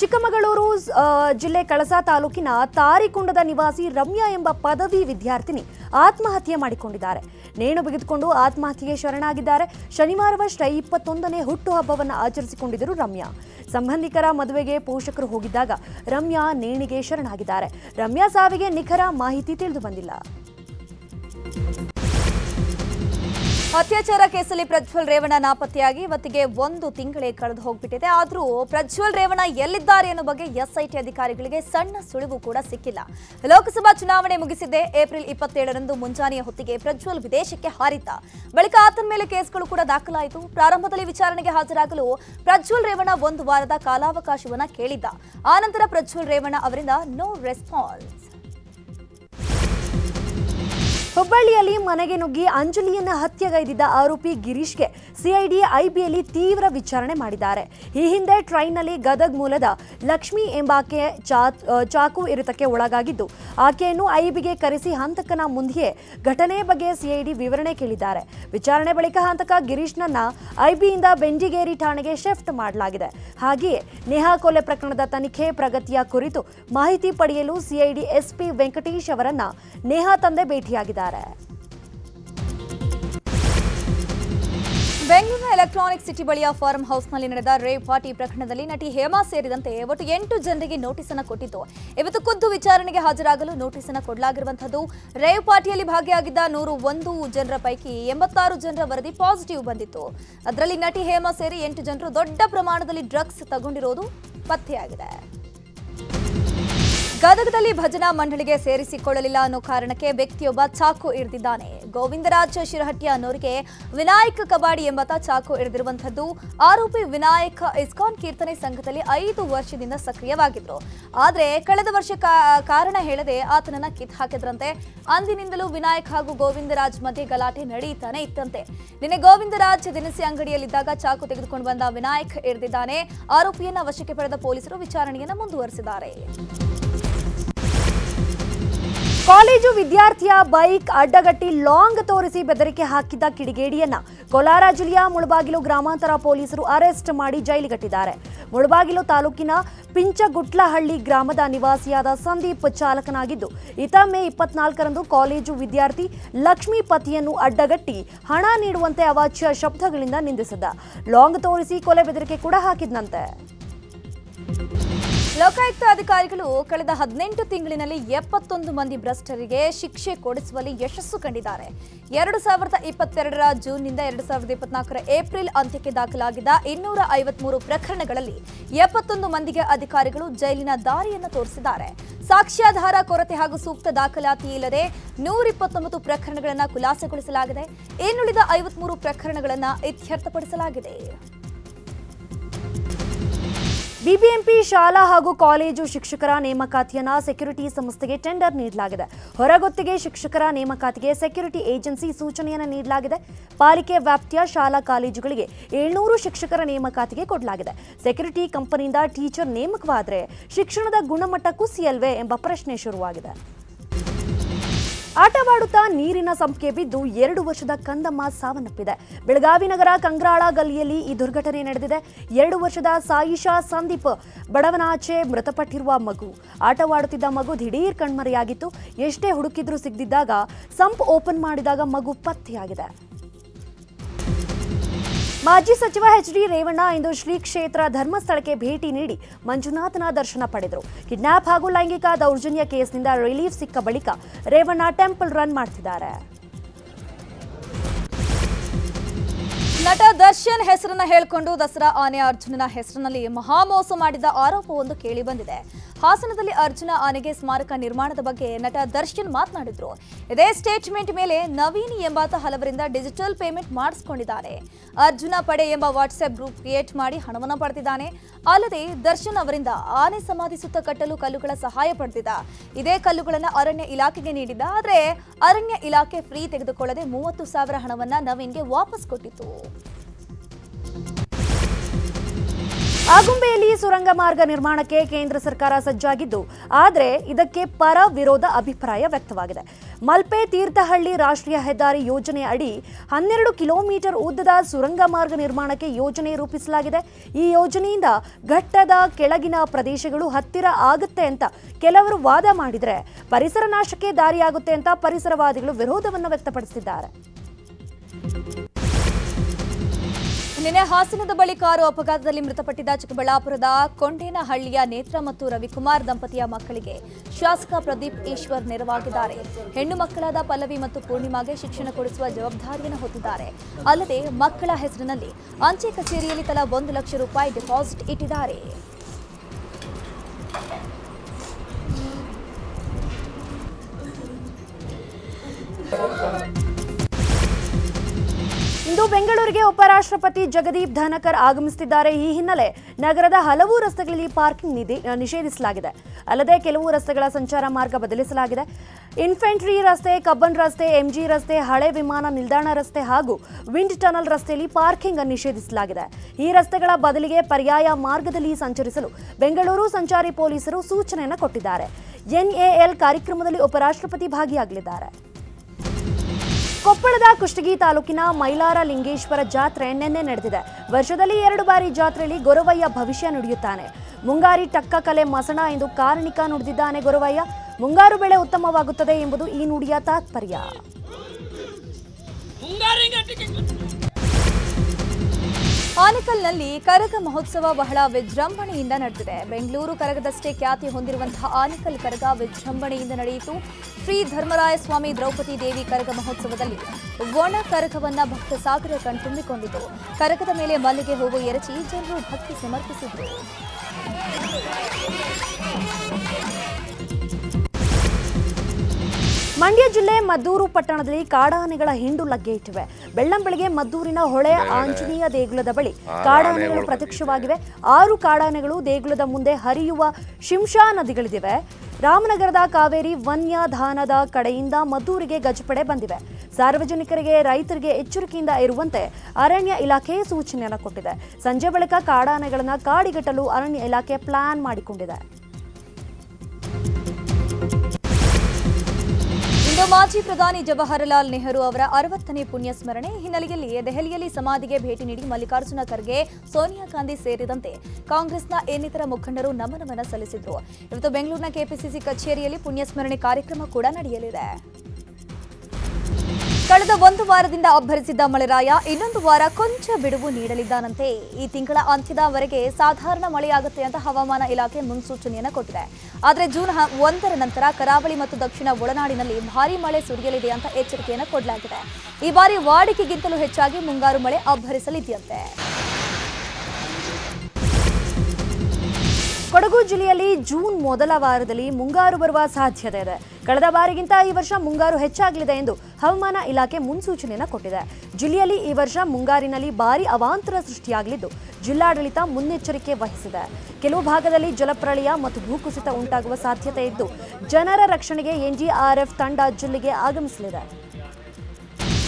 ಚಿಕ್ಕಮಗಳೂರು ಜಿಲ್ಲೆ ಕಳಸಾ ತಾಲೂಕಿನ ತಾರಿಕುಂಡದ ನಿವಾಸಿ ರಮ್ಯಾ ಎಂಬ ಪದವಿ ವಿದ್ಯಾರ್ಥಿನಿ ಆತ್ಮಹತ್ಯೆ ಮಾಡಿಕೊಂಡಿದ್ದಾರೆ. ನೇಣು ಬಿಗಿದುಕೊಂಡು ಆತ್ಮಹತ್ಯೆಗೆ ಶರಣಾಗಿದ್ದಾರೆ. ಶನಿವಾರವಷ್ಟೇ ಇಪ್ಪತ್ತೊಂದನೇ ಹುಟ್ಟುಹಬ್ಬವನ್ನು ಆಚರಿಸಿಕೊಂಡಿದ್ದರು ರಮ್ಯಾ. ಸಂಬಂಧಿಕರ ಮದುವೆಗೆ ಪೋಷಕರು ಹೋಗಿದ್ದಾಗ ರಮ್ಯಾ ನೇಣಿಗೆ ಶರಣಾಗಿದ್ದಾರೆ. ರಮ್ಯಾ ಸಾವಿಗೆ ನಿಖರ ಮಾಹಿತಿ ತಿಳಿದು ಬಂದಿಲ್ಲ. ಅತ್ಯಾಚಾರ ಕೇಸಲ್ಲಿ ಪ್ರಜ್ವಲ್ ರೇವಣ್ಣ ನಾಪತ್ತೆಯಾಗಿ ಇವತ್ತಿಗೆ ಒಂದು ತಿಂಗಳೇ ಕಳೆದು ಹೋಗ್ಬಿಟ್ಟಿದೆ. ಆದರೂ ಪ್ರಜ್ವಲ್ ರೇವಣ್ಣ ಎಲ್ಲಿದ್ದಾರೆ ಅನ್ನೋ ಬಗ್ಗೆ ಎಸ್ಐಟಿ ಅಧಿಕಾರಿಗಳಿಗೆ ಸಣ್ಣ ಸುಳಿವು ಕೂಡ ಸಿಕ್ಕಿಲ್ಲ. ಲೋಕಸಭಾ ಚುನಾವಣೆ ಮುಗಿಸಿದ್ದೆ ಏಪ್ರಿಲ್ ಇಪ್ಪತ್ತೇಳರಂದು ಮುಂಜಾನೆಯ ಹೊತ್ತಿಗೆ ಪ್ರಜ್ವಲ್ ವಿದೇಶಕ್ಕೆ ಹಾರಿದ್ದ. ಬಳಿಕ ಆತನ ಮೇಲೆ ಕೇಸ್ಗಳು ಕೂಡ ದಾಖಲಾಯಿತು. ಪ್ರಾರಂಭದಲ್ಲಿ ವಿಚಾರಣೆಗೆ ಹಾಜರಾಗಲು ಪ್ರಜ್ವಲ್ ರೇವಣ್ಣ ಒಂದು ವಾರದ ಕಾಲಾವಕಾಶವನ್ನ ಕೇಳಿದ್ದ. ಆನಂತರ ಪ್ರಜ್ವಲ್ ರೇವಣ್ಣ ಅವರಿಂದ ನೋ ರೆಸ್ಪಾನ್ಸ್ ಹುಬ್ಬಳ್ಳಿಯಲ್ಲಿ ಮನೆಗೆ ನುಗ್ಗಿ ಅಂಜಲಿಯನ್ನ ಹತ್ಯೆಗೈದಿದ್ದ ಆರೋಪಿ ಗಿರೀಶ್ಗೆ ಸಿಐಡಿ ಐಬಿಯಲ್ಲಿ ತೀವ್ರ ವಿಚಾರಣೆ ಮಾಡಿದ್ದಾರೆ. ಈ ಹಿಂದೆ ಟ್ರೈನ್ನಲ್ಲಿ ಗದಗ್ ಮೂಲದ ಲಕ್ಷ್ಮಿ ಎಂಬಾಕೆ ಚಾಕು ಇರಿತಕ್ಕೆ ಒಳಗಾಗಿದ್ದು, ಆಕೆಯನ್ನು ಐಬಿಗೆ ಕರೆಸಿ ಹಂತಕನ ಮುಂದೆಯೇ ಘಟನೆ ಬಗ್ಗೆ ಸಿಐಡಿ ವಿವರಣೆ ಕೇಳಿದ್ದಾರೆ. ವಿಚಾರಣೆ ಬಳಿಕ ಹಂತಕ ಗಿರೀಶ್ನನ್ನ ಐಬಿಯಿಂದ ಬೆಂಡಿಗೇರಿ ಠಾಣೆಗೆ ಶಿಫ್ಟ್ ಮಾಡಲಾಗಿದೆ. ಹಾಗೆಯೇ ನೇಹಾ ಕೊಲೆ ಪ್ರಕರಣದ ತನಿಖೆ ಪ್ರಗತಿಯ ಕುರಿತು ಮಾಹಿತಿ ಪಡೆಯಲು ಸಿಐಡಿ ಎಸ್ಪಿ ವೆಂಕಟೇಶ್ ಅವರನ್ನ ನೇಹಾ ತಂದೆ ಭೇಟಿಯಾಗಿದ್ದಾರೆ. ಬೆಂಗಳೂರಿನ ಎಲೆಕ್ಟ್ರಾನಿಕ್ ಸಿಟಿ ಬಳಿಯ ಫಾರ್ಮ್ ಹೌಸ್ನಲ್ಲಿ ನಡೆದ ರೇವ್ ಪಾರ್ಟಿ ಪ್ರಕರಣದಲ್ಲಿ ನಟಿ ಹೇಮಾ ಸೇರಿದಂತೆ ಒಟ್ಟು ಎಂಟು ಜನರಿಗೆ ನೋಟಿಸ್ ಅನ್ನು ಕೊಟ್ಟಿತ್ತು ಇವತ್ತು ಖುದ್ದು ವಿಚಾರಣೆಗೆ ಹಾಜರಾಗಲು ನೋಟಿಸ್ ಅನ್ನು ಕೊಡಲಾಗಿರುವಂತಹದ್ದು ರೇವ್ ಪಾರ್ಟಿಯಲ್ಲಿ ಭಾಗಿಯಾಗಿದ್ದ ನೂರು ಒಂದು ಜನರ ಪೈಕಿ ಎಂಬತ್ತಾರು ಜನರ ವರದಿ ಪಾಸಿಟಿವ್ ಬಂದಿತ್ತು. ಅದರಲ್ಲಿ ನಟಿ ಹೇಮಾ ಸೇರಿ ಎಂಟು ಜನರು ದೊಡ್ಡ ಪ್ರಮಾಣದಲ್ಲಿ ಡ್ರಗ್ಸ್ ತಗೊಂಡಿರೋದು ಪತ್ತೆಯಾಗಿದೆ. ಗದಗದಲ್ಲಿ ಭಜನಾ ಮಂಡಳಿಗೆ ಸೇರಿಸಿಕೊಳ್ಳಲಿಲ್ಲ ಅನ್ನೋ ಕಾರಣಕ್ಕೆ ವ್ಯಕ್ತಿಯೊಬ್ಬ ಚಾಕು ಇರಿದಿದ್ದಾನೆ. ಗೋವಿಂದರಾಜ್ ಶಿರಹಟ್ಟಿ ಅನ್ನೋರಿಗೆ ವಿನಾಯಕ್ ಕಬಾಡಿ ಎಂಬಾತ ಚಾಕು ಇರಿದಿರುವಂತದ್ದು ಆರೋಪಿ ವಿನಾಯಕ್ ಇಸ್ಕಾನ್ ಕೀರ್ತನೆ ಸಂಘದಲ್ಲಿ ಐದು ವರ್ಷದಿಂದ ಸಕ್ರಿಯವಾಗಿದ್ರು. ಆದ್ರೆ ಕಳೆದ ವರ್ಷ ಕಾರಣ ಹೇಳದೆ ಆತನನ್ನ ಕಿತ್ ಹಾಕಿದ್ರಂತೆ. ಅಂದಿನಿಂದಲೂ ವಿನಾಯಕ್ ಹಾಗೂ ಗೋವಿಂದರಾಜ್ ಮಧ್ಯೆ ಗಲಾಟೆ ನಡೆಯುತ್ತಾನೆ ಇತ್ತಂತೆ. ನಿನ್ನೆ ಗೋವಿಂದರಾಜ್ ದಿನಸಿ ಅಂಗಡಿಯಲ್ಲಿದ್ದಾಗ ಚಾಕು ತೆಗೆದುಕೊಂಡು ಬಂದ ವಿನಾಯಕ್ ಇರಿದಿದ್ದಾನೆ ಆರೋಪಿಯನ್ನ ವಶಕ್ಕೆ ಪಡೆದ ಪೊಲೀಸರು ವಿಚಾರಣೆಯನ್ನ ಮುಂದುವರೆಸಿದ್ದಾರೆ. ಕಾಲೇಜು ವಿದ್ಯಾರ್ಥಿಯ ಬೈಕ್ ಅಡ್ಡಗಟ್ಟಿ ಲಾಂಗ್ ತೋರಿಸಿ ಬೆದರಿಕೆ ಹಾಕಿದ್ದ ಕಿಡಿಗೇಡಿಯನ್ನ ಕೋಲಾರ ಜಿಲ್ಲೆಯ ಮುಳಬಾಗಿಲು ಗ್ರಾಮಾಂತರ ಪೊಲೀಸರು ಅರೆಸ್ಟ್ ಮಾಡಿ ಜೈಲಿಗಟ್ಟಿದ್ದಾರೆ. ಮುಳಬಾಗಿಲು ತಾಲೂಕಿನ ಪಿಂಚಗುಟ್ಲಹಳ್ಳಿ ಗ್ರಾಮದ ನಿವಾಸಿಯಾದ ಸಂದೀಪ್ ಚಾಲಕನಾಗಿದ್ದು, ಈತ ಮೇ ಇಪ್ಪತ್ನಾಲ್ಕರಂದು ಕಾಲೇಜು ವಿದ್ಯಾರ್ಥಿ ಲಕ್ಷ್ಮೀ ಪತಿಯನ್ನು ಅಡ್ಡಗಟ್ಟಿ ಹಣ ನೀಡುವಂತೆ ಅವಾಚ್ಯ ಶಬ್ದಗಳಿಂದ ನಿಂದಿಸಿದ್ದ. ಲಾಂಗ್ ತೋರಿಸಿ ಕೊಲೆ ಬೆದರಿಕೆ ಕೂಡ ಹಾಕಿದ್ನಂತೆ. ಲೋಕಾಯುಕ್ತ ಅಧಿಕಾರಿಗಳು ಕಳೆದ ಹದಿನೆಂಟು ತಿಂಗಳಿನಲ್ಲಿ ಎಪ್ಪತ್ತೊಂದು ಮಂದಿ ಭ್ರಷ್ಟರಿಗೆ ಶಿಕ್ಷೆ ಕೊಡಿಸುವಲ್ಲಿ ಯಶಸ್ಸು ಕಂಡಿದ್ದಾರೆ. ಎರಡು ಸಾವಿರದ ಇಪ್ಪತ್ತೆರಡರ ಜೂನ್ನಿಂದ ಎರಡು ಸಾವಿರದ ಇಪ್ಪತ್ನಾಲ್ಕರ ಏಪ್ರಿಲ್ ಅಂತ್ಯಕ್ಕೆ ದಾಖಲಾಗಿದ್ದ ಇನ್ನೂರ ಐವತ್ಮೂರು ಪ್ರಕರಣಗಳಲ್ಲಿ ಎಪ್ಪತ್ತೊಂದು ಮಂದಿಗೆ ಅಧಿಕಾರಿಗಳು ಜೈಲಿನ ದಾರಿಯನ್ನು ತೋರಿಸಿದ್ದಾರೆ. ಸಾಕ್ಷ್ಯಾಧಾರ ಕೊರತೆ ಹಾಗೂ ಸೂಕ್ತ ದಾಖಲಾತಿ ಇಲ್ಲದೆ ನೂರಿಪ್ಪತ್ತೊಂಬತ್ತು ಪ್ರಕರಣಗಳನ್ನು ಖುಲಾಸೆಗೊಳಿಸಲಾಗಿದೆ. ಇನ್ನುಳಿದ ಐವತ್ಮೂರು ಪ್ರಕರಣಗಳನ್ನು ಇತ್ಯರ್ಥಪಡಿಸಲಾಗಿದೆ. ಬಿಬಿಎಂಪಿ ಶಾಲಾ ಹಾಗೂ ಕಾಲೇಜು ಶಿಕ್ಷಕರ ನೇಮಕಾತಿಯನ್ನ ಸೆಕ್ಯೂರಿಟಿ ಸಂಸ್ಥೆಗೆ ಟೆಂಡರ್ ನೀಡಲಾಗಿದೆ. ಹೊರಗೊತ್ತಿಗೆ ಶಿಕ್ಷಕರ ನೇಮಕಾತಿಗೆ ಸೆಕ್ಯೂರಿಟಿ ಏಜೆನ್ಸಿ ಸೂಚನೆಯನ್ನು ನೀಡಲಾಗಿದೆ. ಪಾಲಿಕೆ ವ್ಯಾಪ್ತಿಯ ಶಾಲಾ ಕಾಲೇಜುಗಳಿಗೆ ಏಳ್ನೂರು ಶಿಕ್ಷಕರ ನೇಮಕಾತಿಗೆ ಕೊಡಲಾಗಿದೆ. ಸೆಕ್ಯೂರಿಟಿ ಕಂಪನಿಯಿಂದ ಟೀಚರ್ ನೇಮಕವಾದರೆ ಶಿಕ್ಷಣದ ಗುಣಮಟ್ಟ ಕುಸಿಯಲ್ವೇ ಎಂಬ ಪ್ರಶ್ನೆ ಶುರುವಾಗಿದೆ. ಆಟವಾಡುತ್ತಾ ನೀರಿನ ಸಂಪಿಗೆ ಬಿದ್ದು ಎರಡು ವರ್ಷದ ಕಂದಮ್ಮ ಸಾವನ್ನಪ್ಪಿದೆ. ಬೆಳಗಾವಿ ನಗರ ಕಂಗ್ರಾಳ ಗಲ್ಲಿಯಲ್ಲಿ ಈ ದುರ್ಘಟನೆ ನಡೆದಿದೆ. ಎರಡು ವರ್ಷದ ಸಾಯಿಷಾ ಸಂದೀಪ್ ಬಡವನಾಚೆ ಮೃತಪಟ್ಟಿರುವ ಮಗು. ಆಟವಾಡುತ್ತಿದ್ದ ಮಗು ದಿಢೀರ್ ಕಣ್ಮರೆಯಾಗಿತ್ತು. ಎಷ್ಟೇ ಹುಡುಕಿದ್ರೂ ಸಿಗದಿದ್ದಾಗ, ಸಂಪ್ ಓಪನ್ ಮಾಡಿದಾಗ ಮಗು ಪತ್ತೆಯಾಗಿದೆ. ಮಾಜಿ ಸಚಿವ ಎಚ್ ಡಿ ರೇವಣ್ಣ ಇಂದು ಶ್ರೀ ಕ್ಷೇತ್ರ ಧರ್ಮಸ್ಥಳಕ್ಕೆ ಭೇಟಿ ನೀಡಿ ಮಂಜುನಾಥನ ದರ್ಶನ ಪಡೆದರು. ಕಿಡ್ನಾಪ್ ಹಾಗೂ ಲೈಂಗಿಕ ದೌರ್ಜನ್ಯ ಕೇಸ್ನಿಂದ ರಿಲೀಫ್ ಸಿಕ್ಕ ಬಳಿಕ ರೇವಣ್ಣ ಟೆಂಪಲ್ ರನ್ ಮಾಡ್ತಿದ್ದಾರೆ. ನಟ ದರ್ಶನ್ ಹೆಸರನ್ನ ಹೇಳಿಕೊಂಡು ದಸರಾ ಆನೆ ಅರ್ಜುನನ ಹೆಸರಿನಲ್ಲಿ ಮಹಾಮೋಸ ಮಾಡಿದ ಆರೋಪವೊಂದು ಕೇಳಿ ಬಂದಿದೆ. ಹಾಸನದಲ್ಲಿ ಅರ್ಜುನ ಆನೆಗೆ ಸ್ಮಾರಕ ನಿರ್ಮಾಣದ ಬಗ್ಗೆ ನಟ ದರ್ಶನ್ ಮಾತನಾಡಿದ್ರು. ಇದೇ ಸ್ಟೇಟ್ಮೆಂಟ್ ಮೇಲೆ ನವೀನ್ ಎಂಬಾತ ಹಲವರಿಂದ ಡಿಜಿಟಲ್ ಪೇಮೆಂಟ್ ಮಾಡಿಸಿಕೊಂಡಿದ್ದಾರೆ. ಅರ್ಜುನ ಪಡೆ ಎಂಬ ವಾಟ್ಸ್ಆಪ್ ಗ್ರೂಪ್ ಕ್ರಿಯೇಟ್ ಮಾಡಿ ಹಣವನ್ನು ಪಡೆದಿದ್ದಾನೆ. ಅಲ್ಲದೆ ದರ್ಶನ್ ಅವರಿಂದ ಆನೆ ಸಮಾಧಿ ಸುತ್ತ ಕಟ್ಟಲು ಕಲ್ಲುಗಳ ಸಹಾಯ ಪಡೆದಿದ್ದ. ಇದೇ ಕಲ್ಲುಗಳನ್ನು ಅರಣ್ಯ ಇಲಾಖೆಗೆ ನೀಡಿದ್ದ. ಆದರೆ ಅರಣ್ಯ ಇಲಾಖೆ ಫ್ರೀ ತೆಗೆದುಕೊಳ್ಳದೆ ಮೂವತ್ತು ಸಾವಿರ ಹಣವನ್ನ ನವೀನ್ಗೆ ವಾಪಸ್ ಕೊಟ್ಟಿತ್ತು. ಆಗುಂಬೆಯಲ್ಲಿ ಸುರಂಗ ಮಾರ್ಗ ನಿರ್ಮಾಣಕ್ಕೆ ಕೇಂದ್ರ ಸರ್ಕಾರ ಸಜ್ಜಾಗಿದ್ದು, ಆದರೆ ಇದಕ್ಕೆ ಪರ ವಿರೋಧ ಅಭಿಪ್ರಾಯ ವ್ಯಕ್ತವಾಗಿದೆ. ಮಲ್ಪೆ ತೀರ್ಥಹಳ್ಳಿ ರಾಷ್ಟ್ರೀಯ ಹೆದ್ದಾರಿ ಯೋಜನೆ ಅಡಿ ಹನ್ನೆರಡು ಕಿಲೋಮೀಟರ್ ಉದ್ದದ ಸುರಂಗ ಮಾರ್ಗ ನಿರ್ಮಾಣಕ್ಕೆ ಯೋಜನೆ ರೂಪಿಸಲಾಗಿದೆ. ಈ ಯೋಜನೆಯಿಂದ ಘಟ್ಟದ ಕೆಳಗಿನ ಪ್ರದೇಶಗಳು ಹತ್ತಿರ ಆಗುತ್ತೆ ಅಂತ ಕೆಲವರು ವಾದ ಮಾಡಿದರೆ ಪರಿಸರ ನಾಶಕ್ಕೆ ದಾರಿಯಾಗುತ್ತೆ ಅಂತ ಪರಿಸರವಾದಿಗಳು ವಿರೋಧವನ್ನು ವ್ಯಕ್ತಪಡಿಸಿದ್ದಾರೆ. ನಿನ್ನೆ ಹಾಸನದ ಬಳಿ ಕಾರು ಅಪಘಾತದಲ್ಲಿ ಮೃತಪಟ್ಟಿದ್ದ ಚಿಕ್ಕಬಳ್ಳಾಪುರದ ಕೊಂಡೇನಹಳ್ಳಿಯ ನೇತ್ರ ಮತ್ತು ರವಿಕುಮಾರ್ ದಂಪತಿಯ ಮಕ್ಕಳಿಗೆ ಶಾಸಕ ಪ್ರದೀಪ್ ಈಶ್ವರ್ ನೆರವಾಗಿದ್ದಾರೆ. ಹೆಣ್ಣು ಮಕ್ಕಳಾದ ಪಲ್ಲವಿ ಮತ್ತು ಪೂರ್ಣಿಮಾಗೆ ಶಿಕ್ಷಣ ಕೊಡಿಸುವ ಜವಾಬ್ದಾರಿಯನ್ನು ಹೊತ್ತಿದ್ದಾರೆ. ಅಲ್ಲದೆ ಮಕ್ಕಳ ಹೆಸರಿನಲ್ಲಿ ಅಂಚೆ ಕಚೇರಿಯಲ್ಲಿ ತಲಾ ಒಂದು ಲಕ್ಷ ರೂಪಾಯಿ ಡೆಪಾಸಿಟ್ ಇಟ್ಟಿದ್ದಾರೆ. ಇಂದು ಬೆಂಗಳೂರಿಗೆ ಉಪರಾಷ್ಟ್ರಪತಿ ಜಗದೀಪ್ ಧನಕರ್ ಆಗಮಿಸುತ್ತಿದ್ದಾರೆ. ಈ ಹಿನ್ನೆಲೆ ನಗರದ ಹಲವು ರಸ್ತೆಗಳಲ್ಲಿ ಪಾರ್ಕಿಂಗ್ ನಿಧಿ ನಿಷೇಧಿಸಲಾಗಿದೆ. ಅಲ್ಲದೆ ಕೆಲವು ರಸ್ತೆಗಳ ಸಂಚಾರ ಮಾರ್ಗ ಬದಲಿಸಲಾಗಿದೆ. ಇನ್ಫೆಂಟ್ರಿ ರಸ್ತೆ, ಕಬ್ಬನ್ ರಸ್ತೆ, ಎಂಜಿ ರಸ್ತೆ, ಹಳೆ ವಿಮಾನ ನಿಲ್ದಾಣ ರಸ್ತೆ ಹಾಗೂ ವಿಂಡ್ ಟನಲ್ ರಸ್ತೆಯಲ್ಲಿ ಪಾರ್ಕಿಂಗ್ ನಿಷೇಧಿಸಲಾಗಿದೆ. ಈ ರಸ್ತೆಗಳ ಬದಲಿಗೆ ಪರ್ಯಾಯ ಮಾರ್ಗದಲ್ಲಿ ಸಂಚರಿಸಲು ಬೆಂಗಳೂರು ಸಂಚಾರಿ ಪೊಲೀಸರು ಸೂಚನೆಯನ್ನು ಕೊಟ್ಟಿದ್ದಾರೆ. ಎನ್ಎಎಲ್ ಕಾರ್ಯಕ್ರಮದಲ್ಲಿ ಉಪರಾಷ್ಟ್ರಪತಿ ಭಾಗಿಯಾಗಲಿದ್ದಾರೆ. ಕೊಪ್ಪಳದ ಕುಷ್ಟಗಿ ತಾಲೂಕಿನ ಮೈಲಾರ ಲಿಂಗೇಶ್ವರ ಜಾತ್ರೆ ನಿನ್ನೆ ನಡೆದಿದೆ. ವರ್ಷದಲ್ಲಿ ಎರಡು ಬಾರಿ ಜಾತ್ರೆಯಲ್ಲಿ ಗೊರವಯ್ಯ ಭವಿಷ್ಯ ನುಡಿಯುತ್ತಾನೆ. ಮುಂಗಾರಿ ಟಕ್ಕ ಕಲೆ ಮಸಣ ಎಂದು ಕಾರಣಿಕ ನುಡಿದಿದ್ದಾನೆ ಗೊರವಯ್ಯ. ಮುಂಗಾರು ಬೆಳೆ ಉತ್ತಮವಾಗುತ್ತದೆ ಎಂಬುದು ಈ ನುಡಿಯ ತಾತ್ಪರ್ಯ. ಆನೇಕಲ್ನಲ್ಲಿ ಕರಗ ಮಹೋತ್ಸವ ಬಹಳ ವಿಜೃಂಭಣೆಯಿಂದ ನಡೆದಿದೆ. ಬೆಂಗಳೂರು ಕರಗದಷ್ಟೇ ಖ್ಯಾತಿ ಹೊಂದಿರುವಂತಹ ಆನೇಕಲ್ ಕರಗ ವಿಜೃಂಭಣೆಯಿಂದ ನಡೆಯಿತು. ಶ್ರೀ ಧರ್ಮರಾಯ ಸ್ವಾಮಿ ದ್ರೌಪದಿ ದೇವಿ ಕರಗ ಮಹೋತ್ಸವದಲ್ಲಿ ಒಣ ಕರಗವನ್ನ ಭಕ್ತ ಸಾಗರ ಕಣ್ತುಂಬಿಕೊಂಡಿತು. ಕರಗದ ಮೇಲೆ ಮಲ್ಲಿಗೆ ಹೂವು ಎರಚಿ ಜನರು ಭಕ್ತಿ ಸಮರ್ಪಿಸಿದರು. ಮಂಡ್ಯ ಜಿಲ್ಲೆ ಮದ್ದೂರು ಪಟ್ಟಣದಲ್ಲಿ ಕಾಡಾನೆಗಳ ಹಿಂಡು ಲಗ್ಗೆ ಇಟ್ಟಿವೆ. ಬೆಳ್ಳಂಬೆಳಗ್ಗೆ ಮದ್ದೂರಿನ ಹೊಳೆ ಆಂಜನೇಯ ದೇಗುಲದ ಬಳಿ ಕಾಡಾನೆಗಳು ಪ್ರತ್ಯಕ್ಷವಾಗಿವೆ. ಆರು ಕಾಡಾನೆಗಳು ದೇಗುಲದ ಮುಂದೆ ಹರಿಯುವ ಶಿಂಷಾ ನದಿಗಳಿದಿವೆ. ರಾಮನಗರದ ಕಾವೇರಿ ವನ್ಯಧಾನದ ಕಡೆಯಿಂದ ಮದ್ದೂರಿಗೆ ಗಜಪಡೆ ಬಂದಿವೆ. ಸಾರ್ವಜನಿಕರಿಗೆ ರೈತರಿಗೆ ಎಚ್ಚರಿಕೆಯಿಂದ ಇರುವಂತೆ ಅರಣ್ಯ ಇಲಾಖೆ ಸೂಚನೆಯನ್ನು ಕೊಟ್ಟಿದೆ. ಸಂಜೆ ಬಳಿಕ ಕಾಡಾನೆಗಳನ್ನು ಕಾಡಿಗಟ್ಟಲು ಅರಣ್ಯ ಇಲಾಖೆ ಪ್ಲಾನ್ ಮಾಡಿಕೊಂಡಿದೆ. ಇಂದು ಮಾಜಿ ಪ್ರಧಾನಿ ಜವಾಹರಲಾಲ್ ನೆಹರು ಅವರ ಅರವತ್ತನೇ ಪುಣ್ಯ ಸ್ಮರಣೆ ಹಿನ್ನೆಲೆಯಲ್ಲಿ ದೆಹಲಿಯಲ್ಲಿ ಸಮಾಧಿಗೆ ಭೇಟಿ ನೀಡಿ ಮಲ್ಲಿಕಾರ್ಜುನ ಖರ್ಗೆ, ಸೋನಿಯಾ ಗಾಂಧಿ ಸೇರಿದಂತೆ ಕಾಂಗ್ರೆಸ್ನ ಇನ್ನಿತರ ಮುಖಂಡರು ನಮನವನ್ನು ಸಲ್ಲಿಸಿದರು. ಇವತ್ತು ಬೆಂಗಳೂರಿನ ಕೆಪಿಸಿಸಿ ಕಚೇರಿಯಲ್ಲಿ ಪುಣ್ಯಸ್ಮರಣೆ ಕಾರ್ಯಕ್ರಮ ಕೂಡ ನಡೆಯಲಿದೆ. ಕಳೆದ ಒಂದು ವಾರದಿಂದ ಅಬ್ಬರಿಸಿದ್ದ ಮಳೆರಾಯ ಇನ್ನೊಂದು ವಾರ ಕೊಂಚ ಬಿಡುವು ನೀಡಲಿದ್ದಾನಂತೆ. ಈ ತಿಂಗಳ ಅಂತ್ಯದವರೆಗೆ ಸಾಧಾರಣ ಮಳೆಯಾಗುತ್ತೆ ಅಂತ ಹವಾಮಾನ ಇಲಾಖೆ ಮುನ್ಸೂಚನೆಯನ್ನು ಕೊಟ್ಟಿದೆ. ಆದರೆ ಜೂನ್ ಒಂದರ ನಂತರ ಕರಾವಳಿ ಮತ್ತು ದಕ್ಷಿಣ ಒಳನಾಡಿನಲ್ಲಿ ಭಾರೀ ಮಳೆ ಸುರಿಯಲಿದೆ ಅಂತ ಎಚ್ಚರಿಕೆಯನ್ನು ಕೊಡಲಾಗಿದೆ. ಈ ಬಾರಿ ವಾಡಿಕೆಗಿಂತಲೂ ಹೆಚ್ಚಾಗಿ ಮುಂಗಾರು ಮಳೆ ಅಬ್ಬರಿಸಲಿದೆಯಂತೆ. ಕೊಡಗು ಜಿಲ್ಲೆಯಲ್ಲಿ ಜೂನ್ ಮೊದಲ ವಾರದಲ್ಲಿ ಮುಂಗಾರು ಬರುವ ಸಾಧ್ಯತೆ ಇದೆ. ಕಳೆದ ಬಾರಿಗಿಂತ ಈ ವರ್ಷ ಮುಂಗಾರು ಹೆಚ್ಚಾಗಲಿದೆ ಎಂದು ಹವಾಮಾನ ಇಲಾಖೆ ಮುನ್ಸೂಚನೆಯನ್ನು ಕೊಟ್ಟಿದೆ. ಜಿಲ್ಲೆಯಲ್ಲಿ ಈ ವರ್ಷ ಮುಂಗಾರಿನಲ್ಲಿ ಭಾರಿ ಅವಾಂತರ ಸೃಷ್ಟಿಯಾಗಲಿದ್ದು, ಜಿಲ್ಲಾಡಳಿತ ಮುನ್ನೆಚ್ಚರಿಕೆ ವಹಿಸಿದೆ. ಕೆಲವು ಭಾಗದಲ್ಲಿ ಜಲಪ್ರಳಯ ಮತ್ತು ಭೂಕುಸಿತ ಉಂಟಾಗುವ ಸಾಧ್ಯತೆ ಇದ್ದು, ಜನರ ರಕ್ಷಣೆಗೆ ಎನ್ಡಿಆರ್ಎಫ್ ತಂಡ ಜಿಲ್ಲೆಗೆ ಆಗಮಿಸಲಿದೆ.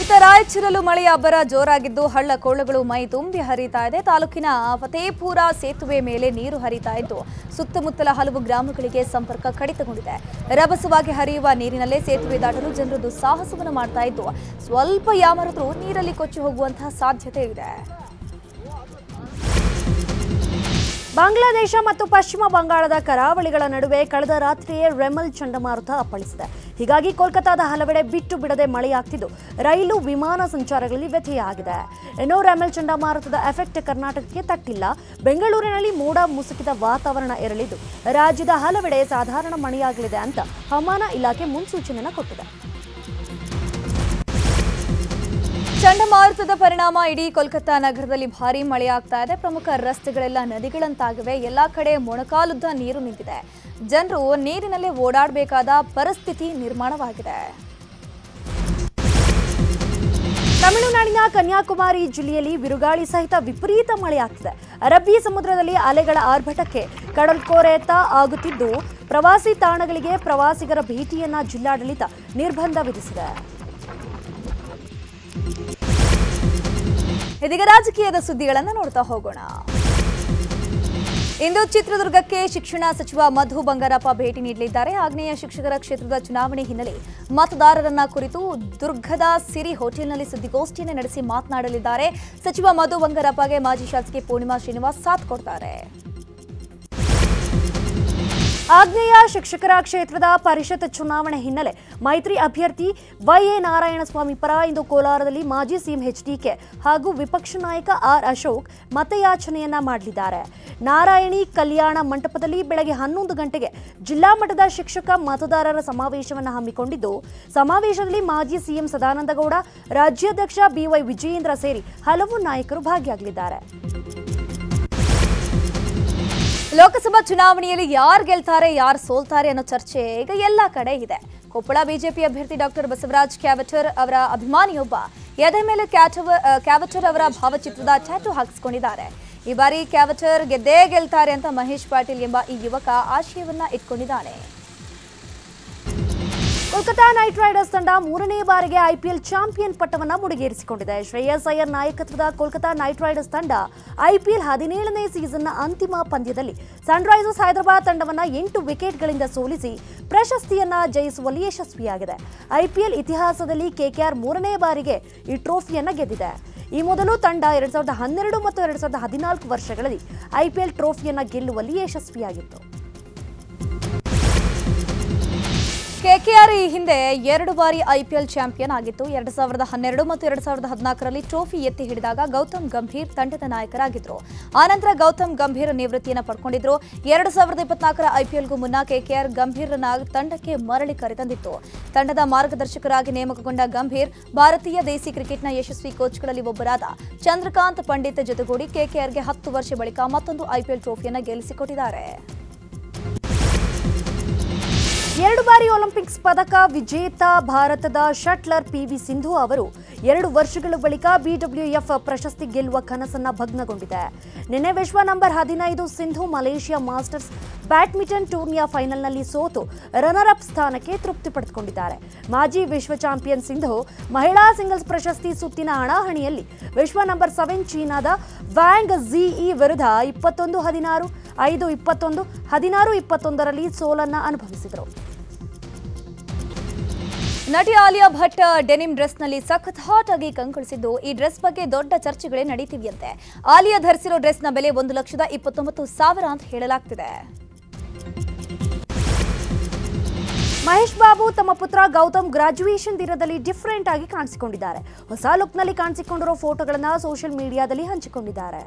ಇತ್ತ ರಾಯಚೂರಲ್ಲೂ ಮಳೆಯ ಅಬ್ಬರ ಜೋರಾಗಿದ್ದು ಹಳ್ಳ ಕೊಳ್ಳಗಳು ಮೈ ತುಂಬಿ ಹರಿತಾ ಇದೆ. ತಾಲೂಕಿನ ಫತೇಪುರ ಸೇತುವೆ ಮೇಲೆ ನೀರು ಹರಿತಾ ಇದ್ದು ಸುತ್ತಮುತ್ತಲ ಹಲವು ಗ್ರಾಮಗಳಿಗೆ ಸಂಪರ್ಕ ಕಡಿತಗೊಂಡಿದೆ. ರಭಸವಾಗಿ ಹರಿಯುವ ನೀರಿನಲ್ಲೇ ಸೇತುವೆ ದಾಟಲು ಜನರು ದುಸ್ಸಾಹಸವನ್ನು ಮಾಡ್ತಾ ಇದ್ದು, ಸ್ವಲ್ಪ ಯಾಮರದ್ರು ನೀರಲ್ಲಿ ಕೊಚ್ಚಿ ಹೋಗುವಂತಹ ಸಾಧ್ಯತೆ ಇದೆ. ಬಾಂಗ್ಲಾದೇಶ ಮತ್ತು ಪಶ್ಚಿಮ ಬಂಗಾಳದ ಕರಾವಳಿಗಳ ನಡುವೆ ಕಳೆದ ರಾತ್ರಿಯೇ ರೆಮಲ್ ಚಂಡಮಾರುತ ಅಪ್ಪಳಿಸಿದೆ. ಹೀಗಾಗಿ ಕೋಲ್ಕತ್ತಾದ ಹಲವೆಡೆ ಬಿಟ್ಟು ಬಿಡದೆ ಮಳೆಯಾಗ್ತಿದ್ದು. ರೈಲು ವಿಮಾನ ಸಂಚಾರಗಳಲ್ಲಿ ವ್ಯತ್ಯಯ ಇನ್ನು ರೆಮಲ್ ಚಂಡಮಾರುತದ ಎಫೆಕ್ಟ್ ಕರ್ನಾಟಕಕ್ಕೆ ತಟ್ಟಿಲ್ಲ. ಬೆಂಗಳೂರಿನಲ್ಲಿ ಮೋಡ ಮುಸುಕಿದ ವಾತಾವರಣ ಇರಲಿದ್ದು ರಾಜ್ಯದ ಹಲವೆಡೆ ಸಾಧಾರಣ ಮಳೆಯಾಗಲಿದೆ ಅಂತ ಹವಾಮಾನ ಇಲಾಖೆ ಮುನ್ಸೂಚನೆಯನ್ನು ಕೊಟ್ಟಿದೆ. ಚಂಡಮಾರುತದ ಪರಿಣಾಮ ಇಡೀ ಕೋಲ್ಕತ್ತಾ ನಗರದಲ್ಲಿ ಭಾರೀ ಮಳೆಯಾಗ್ತಾ ಇದೆ. ಪ್ರಮುಖ ರಸ್ತೆಗಳೆಲ್ಲ ನದಿಗಳಂತಾಗಿವೆ. ಎಲ್ಲಾ ಕಡೆ ಮೊಣಕಾಲುದ್ದ ನೀರು ನಿಂತಿದೆ. ಜನರು ನೀರಿನಲ್ಲಿ ಓಡಾಡಬೇಕಾದ ಪರಿಸ್ಥಿತಿ ನಿರ್ಮಾಣವಾಗಿದೆ. ತಮಿಳುನಾಡಿನ ಕನ್ಯಾಕುಮಾರಿ ಜಿಲ್ಲೆಯಲ್ಲಿ ಬಿರುಗಾಳಿ ಸಹಿತ ವಿಪರೀತ ಮಳೆಯಾಗ್ತಿದೆ. ಅರಬ್ಬಿ ಸಮುದ್ರದಲ್ಲಿ ಅಲೆಗಳ ಆರ್ಭಟಕ್ಕೆ ಕಡಲ್ಕೊರೆತ ಆಗುತ್ತಿದ್ದು, ಪ್ರವಾಸಿ ತಾಣಗಳಿಗೆ ಪ್ರವಾಸಿಗರ ಭೇಟಿಯನ್ನ ಜಿಲ್ಲಾಡಳಿತ ನಿರ್ಬಂಧ ವಿಧಿಸಿದೆ. ಇದೀಗ ರಾಜಕೀಯದ ಸುದ್ದಿಗಳನ್ನು ನೋಡ್ತಾ ಹೋಗೋಣ. ಇಂದು ಚಿತ್ರದುರ್ಗಕ್ಕೆ ಶಿಕ್ಷಣ ಸಚಿವ ಮಧು ಬಂಗಾರಪ್ಪ ಭೇಟಿ ನೀಡಲಿದ್ದಾರೆ. ಆಗ್ನೇಯ ಶಿಕ್ಷಕರ ಕ್ಷೇತ್ರದ ಚುನಾವಣೆ ಹಿನ್ನೆಲೆ ಮತದಾರರನ್ನ ಕುರಿತು ದುರ್ಗದ ಸಿರಿ ಹೋಟೆಲ್ನಲ್ಲಿ ಸುದ್ದಿಗೋಷ್ಠಿಯನ್ನು ನಡೆಸಿ ಮಾತನಾಡಲಿದ್ದಾರೆ. ಸಚಿವ ಮಧು ಬಂಗಾರಪ್ಪಗೆ ಮಾಜಿ ಶಾಸಕಿ ಪೂರ್ಣಿಮಾ ಶ್ರೀನಿವಾಸ್ ಸಾಥ್ ಕೊಡ್ತಾರೆ. ಆಗ್ನೇಯ ಶಿಕ್ಷಕರ ಕ್ಷೇತ್ರದ ಪರಿಷತ್ ಚುನಾವಣೆ ಹಿನ್ನೆಲೆ ಮೈತ್ರಿ ಅಭ್ಯರ್ಥಿ ವೈಎ ನಾರಾಯಣಸ್ವಾಮಿ ಪರ ಇಂದು ಕೋಲಾರದಲ್ಲಿ ಮಾಜಿ ಸಿಎಂ ಎಚ್ಡಿಕೆ ಹಾಗೂ ವಿಪಕ್ಷ ನಾಯಕ ಆರ್ ಅಶೋಕ್ ಮತಯಾಚನೆಯನ್ನ ಮಾಡಲಿದ್ದಾರೆ. ನಾರಾಯಣಿ ಕಲ್ಯಾಣ ಮಂಟಪದಲ್ಲಿ ಬೆಳಗ್ಗೆ ಹನ್ನೊಂದು ಗಂಟೆಗೆ ಜಿಲ್ಲಾ ಮಟ್ಟದ ಶಿಕ್ಷಕ ಮತದಾರರ ಸಮಾವೇಶವನ್ನು ಹಮ್ಮಿಕೊಂಡಿದ್ದು, ಸಮಾವೇಶದಲ್ಲಿ ಮಾಜಿ ಸಿಎಂ ಸದಾನಂದಗೌಡ, ರಾಜ್ಯಾಧ್ಯಕ್ಷ ಬಿವೈ ವಿಜಯೇಂದ್ರ ಸೇರಿ ಹಲವು ನಾಯಕರು ಭಾಗಿಯಾಗಲಿದ್ದಾರೆ. ಲೋಕಸಭಾ ಚುನಾವಣೆಯಲ್ಲಿ ಯಾರು ಗೆಲ್ತಾರೆ, ಯಾರು ಸೋಲ್ತಾರೆ ಅನ್ನೋ ಚರ್ಚೆ ಈಗ ಎಲ್ಲ ಕಡೆ ಇದೆ. ಕೊಪ್ಪಳ ಬಿಜೆಪಿ ಅಭ್ಯರ್ಥಿ ಡಾಕ್ಟರ್ ಬಸವರಾಜ್ ಕ್ಯಾವಟರ್ ಅವರ ಅಭಿಮಾನಿಯೊಬ್ಬ ಎದೆ ಮೇಲೆ ಕ್ಯಾವಟರ್ ಅವರ ಭಾವಚಿತ್ರದ ಟ್ಯಾಟು ಹಾಕಿಸ್ಕೊಂಡಿದ್ದಾರೆ. ಈ ಬಾರಿ ಕ್ಯಾವಟರ್ ಗೆದ್ದೇ ಗೆಲ್ತಾರೆ ಅಂತ ಮಹೇಶ್ ಪಾಟೀಲ್ ಎಂಬ ಈ ಯುವಕ ಆಶಯವನ್ನ ಇಟ್ಕೊಂಡಿದ್ದಾನೆ. ಕೋಲ್ಕತಾ ನೈಟ್ ರೈಡರ್ಸ್ ತಂಡ ಮೂರನೇ ಬಾರಿಗೆ ಐಪಿಎಲ್ ಚಾಂಪಿಯನ್ ಪಟ್ಟವನ್ನು ಮುಡಿಗೇರಿಸಿಕೊಂಡಿದೆ. ಶ್ರೇಯಸ್ ಅಯ್ಯರ್ ನಾಯಕತ್ವದ ಕೋಲ್ಕತಾ ನೈಟ್ ರೈಡರ್ಸ್ ತಂಡ ಐಪಿಎಲ್ ಹದಿನೇಳನೇ ಸೀಸನ್ನ ಅಂತಿಮ ಪಂದ್ಯದಲ್ಲಿ ಸನ್ರೈಸರ್ಸ್ ಹೈದರಾಬಾದ್ ತಂಡವನ್ನು ಎಂಟು ವಿಕೆಟ್ಗಳಿಂದ ಸೋಲಿಸಿ ಪ್ರಶಸ್ತಿಯನ್ನ ಜಯಿಸುವಲ್ಲಿ ಯಶಸ್ವಿಯಾಗಿದೆ. ಐಪಿಎಲ್ ಇತಿಹಾಸದಲ್ಲಿ ಕೆಕೆಆರ್ ಮೂರನೇ ಬಾರಿಗೆ ಈ ಟ್ರೋಫಿಯನ್ನು ಗೆದ್ದಿದೆ. ಈ ಮೊದಲು ತಂಡ ಎರಡ್ ಸಾವಿರದ ಹನ್ನೆರಡು ಮತ್ತು ಎರಡ್ ಸಾವಿರದ ಹದಿನಾಲ್ಕು ವರ್ಷಗಳಲ್ಲಿ ಐಪಿಎಲ್ ಟ್ರೋಫಿಯನ್ನು ಗೆಲ್ಲುವಲ್ಲಿ ಯಶಸ್ವಿಯಾಗಿತ್ತು. ಕೆಕೆಆರ್ ಈ ಹಿಂದೆ ಎರಡು ಬಾರಿ ಐಪಿಎಲ್ ಚಾಂಪಿಯನ್ ಆಗಿತ್ತು. ಎರಡು ಸಾವಿರದ ಹನ್ನೆರಡು ಮತ್ತು ಎರಡು ಸಾವಿರದ ಹದಿನಾಲ್ಕರಲ್ಲಿ ಟ್ರೋಫಿ ಎತ್ತಿ ಹಿಡಿದಾಗ ಗೌತಮ್ ಗಂಭೀರ್ ತಂಡದ ನಾಯಕರಾಗಿದ್ರು. ಆನಂತರ ಗೌತಮ್ ಗಂಭೀರ್ ನಿವೃತ್ತಿಯನ್ನು ಪಡ್ಕೊಂಡಿದ್ರು. ಎರಡು ಸಾವಿರದ ಇಪ್ಪತ್ನಾಲ್ಕರ ಐಪಿಎಲ್ಗೂ ಮುನ್ನ ಕೆಕೆಆರ್ ಗಂಭೀರ್ನ ತಂಡಕ್ಕೆ ಮರಳಿ ಕರೆತಂದಿತ್ತು. ತಂಡದ ಮಾರ್ಗದರ್ಶಕರಾಗಿ ನೇಮಕಗೊಂಡ ಗಂಭೀರ್ ಭಾರತೀಯ ದೇಸಿ ಕ್ರಿಕೆಟ್ನ ಯಶಸ್ವಿ ಕೋಚ್ಗಳಲ್ಲಿ ಒಬ್ಬರಾದ ಚಂದ್ರಕಾಂತ್ ಪಂಡಿತ್ ಜೊತೆಗೂಡಿ ಕೆಕೆಆರ್ಗೆ ಹತ್ತು ವರ್ಷ ಬಳಿಕ ಮತ್ತೊಂದು ಐಪಿಎಲ್ ಟ್ರೋಫಿಯನ್ನು ಗೆಲ್ಲಿಸಿಕೊಟ್ಟಿದ್ದಾರೆ. ಎರಡು ಬಾರಿ ಒಲಿಂಪಿಕ್ಸ್ ಪದಕ ವಿಜೇತ ಭಾರತದ ಶಟ್ಲರ್ ಪಿವಿ ಸಿಂಧು ಅವರು ಎರಡು ವರ್ಷಗಳ ಬಳಿಕ ಬಿಡಬ್ಲ್ಯೂಎಫ್ ಪ್ರಶಸ್ತಿ ಗೆಲ್ಲುವ ಕನಸನ್ನ ಭಗ್ನಗೊಂಡಿದೆ. ನಿನ್ನೆ ವಿಶ್ವ ನಂಬರ್ ಹದಿನೈದು ಸಿಂಧು ಮಲೇಷಿಯಾ ಮಾಸ್ಟರ್ಸ್ ಬ್ಯಾಡ್ಮಿಂಟನ್ ಟೂರ್ನಿಯ ಫೈನಲ್ನಲ್ಲಿ ಸೋತು ರನ್ನರ್ ಅಪ್ ಸ್ಥಾನಕ್ಕೆ ತೃಪ್ತಿ ಪಡೆದುಕೊಂಡಿದ್ದಾರೆ. ಮಾಜಿ ವಿಶ್ವ ಚಾಂಪಿಯನ್ ಸಿಂಧು ಮಹಿಳಾ ಸಿಂಗಲ್ಸ್ ಪ್ರಶಸ್ತಿ ಸುತ್ತಿನ ಹಣಾಹಣಿಯಲ್ಲಿ ವಿಶ್ವ ನಂಬರ್ ಸೆವೆನ್ ಚೀನಾದ ವ್ಯಾಂಗ್ ಜಿಇ ವಿರುದ್ಧ ಇಪ್ಪತ್ತೊಂದು ಹದಿನಾರು, ಐದು ಇಪ್ಪತ್ತೊಂದು, ಹದಿನಾರು ಇಪ್ಪತ್ತೊಂದರಲ್ಲಿ ಸೋಲನ್ನ ಅನುಭವಿಸಿದರು. ನಟಿ ಆಲಿಯಾ ಭಟ್ ಡೆನಿಮ್ ಡ್ರೆಸ್ನಲ್ಲಿ ಸಖತ್ ಹಾಟ್ ಆಗಿ ಕಂಗೊಳಿಸಿದ್ದು, ಈ ಡ್ರೆಸ್ ಬಗ್ಗೆ ದೊಡ್ಡ ಚರ್ಚೆಗಳೇ ನಡೀತಿವೆಯಂತೆ. ಆಲಿಯಾ ಧರಿಸಿರೋ ಡ್ರೆಸ್ನ ಬೆಲೆ ಒಂದು ಲಕ್ಷದ ಇಪ್ಪತ್ತೊಂಬತ್ತು ಸಾವಿರ ಅಂತ ಹೇಳಲಾಗ್ತಿದೆ. ಮಹೇಶ್ ಬಾಬು ತಮ್ಮ ಪುತ್ರ ಗೌತಮ್ ಗ್ರಾಜ್ಯುಯೇಷನ್ ದಿನದಲ್ಲಿ ಡಿಫರೆಂಟ್ ಆಗಿ ಕಾಣಿಸಿಕೊಂಡಿದ್ದಾರೆ. ಹೊಸ ಲುಕ್ನಲ್ಲಿ ಕಾಣಿಸಿಕೊಂಡಿರೋ ಫೋಟೋಗಳನ್ನು ಸೋಷಿಯಲ್ ಮೀಡಿಯಾದಲ್ಲಿ ಹಂಚಿಕೊಂಡಿದ್ದಾರೆ.